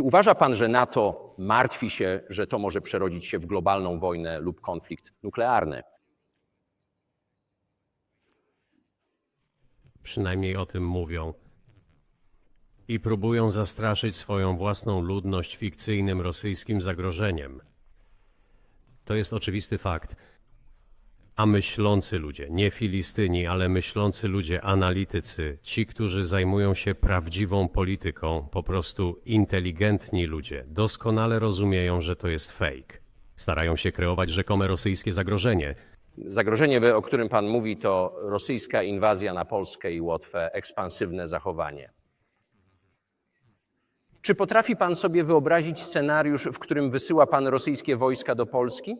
Czy uważa pan, że NATO martwi się, że to może przerodzić się w globalną wojnę lub konflikt nuklearny? Przynajmniej o tym mówią. I próbują zastraszyć swoją własną ludność fikcyjnym rosyjskim zagrożeniem. To jest oczywisty fakt. A myślący ludzie, nie Filistyni, ale myślący ludzie, analitycy, ci, którzy zajmują się prawdziwą polityką, po prostu inteligentni ludzie, doskonale rozumieją, że to jest fake. Starają się kreować rzekome rosyjskie zagrożenie, Zagrożenie, o którym pan mówi, to rosyjska inwazja na Polskę i Łotwę, ekspansywne zachowanie. Czy potrafi pan sobie wyobrazić scenariusz, w którym wysyła pan rosyjskie wojska do Polski?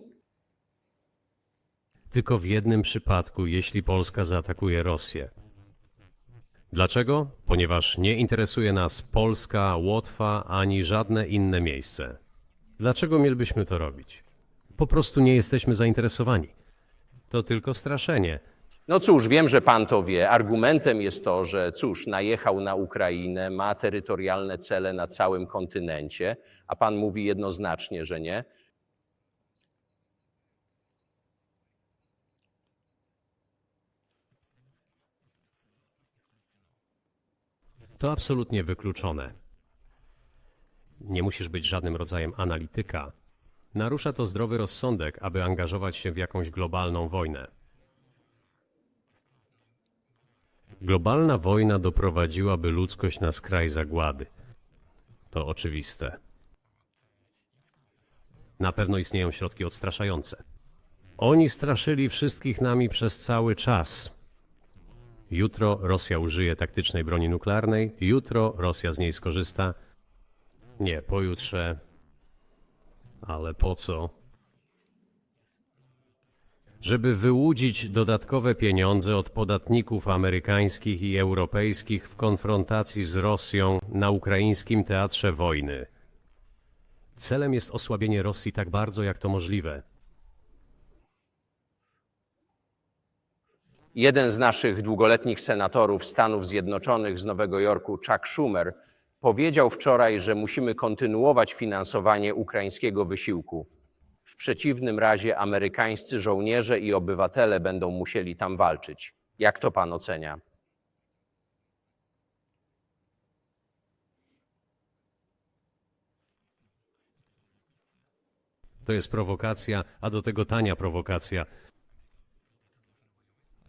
Tylko w jednym przypadku, jeśli Polska zaatakuje Rosję. Dlaczego? Ponieważ nie interesuje nas Polska, Łotwa ani żadne inne miejsce. Dlaczego mielibyśmy to robić? Po prostu nie jesteśmy zainteresowani. To tylko straszenie. No cóż, wiem, że pan to wie. Argumentem jest to, że cóż, najechał na Ukrainę, ma terytorialne cele na całym kontynencie, a pan mówi jednoznacznie, że nie. To absolutnie wykluczone. Nie musisz być żadnym rodzajem analityka. Narusza to zdrowy rozsądek, aby angażować się w jakąś globalną wojnę. Globalna wojna doprowadziłaby ludzkość na skraj zagłady. To oczywiste. Na pewno istnieją środki odstraszające. Oni straszyli wszystkich nami przez cały czas. Jutro Rosja użyje taktycznej broni nuklearnej, jutro Rosja z niej skorzysta. Nie, pojutrze. Ale po co? Żeby wyłudzić dodatkowe pieniądze od podatników amerykańskich i europejskich w konfrontacji z Rosją na ukraińskim teatrze wojny. Celem jest osłabienie Rosji tak bardzo, jak to możliwe. Jeden z naszych długoletnich senatorów Stanów Zjednoczonych z Nowego Jorku, Chuck Schumer, powiedział wczoraj, że musimy kontynuować finansowanie ukraińskiego wysiłku. W przeciwnym razie amerykańscy żołnierze i obywatele będą musieli tam walczyć. Jak to pan ocenia? To jest prowokacja, a do tego tania prowokacja.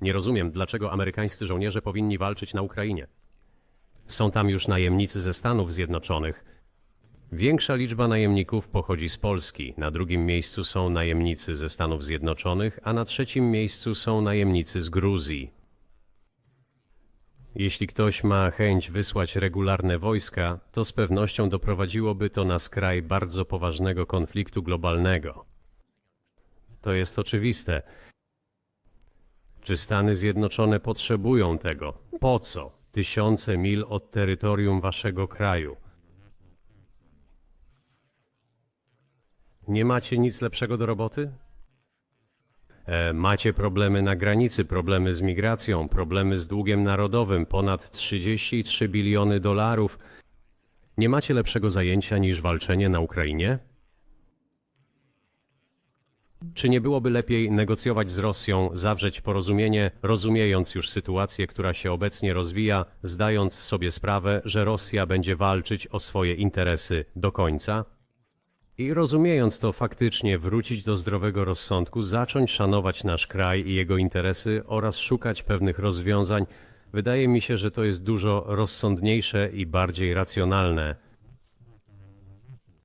Nie rozumiem, dlaczego amerykańscy żołnierze powinni walczyć na Ukrainie. Są tam już najemnicy ze Stanów Zjednoczonych. Większa liczba najemników pochodzi z Polski. Na drugim miejscu są najemnicy ze Stanów Zjednoczonych, a na trzecim miejscu są najemnicy z Gruzji. Jeśli ktoś ma chęć wysłać regularne wojska, to z pewnością doprowadziłoby to na skraj bardzo poważnego konfliktu globalnego. To jest oczywiste. Czy Stany Zjednoczone potrzebują tego? Po co? Tysiące mil od terytorium waszego kraju. Nie macie nic lepszego do roboty? E, macie problemy na granicy, problemy z migracją, problemy z długiem narodowym, ponad 33 biliony dolarów. Nie macie lepszego zajęcia niż walczenie na Ukrainie? Czy nie byłoby lepiej negocjować z Rosją, zawrzeć porozumienie, rozumiejąc już sytuację, która się obecnie rozwija, zdając sobie sprawę, że Rosja będzie walczyć o swoje interesy do końca? I rozumiejąc to faktycznie, wrócić do zdrowego rozsądku, zacząć szanować nasz kraj i jego interesy oraz szukać pewnych rozwiązań, wydaje mi się, że to jest dużo rozsądniejsze i bardziej racjonalne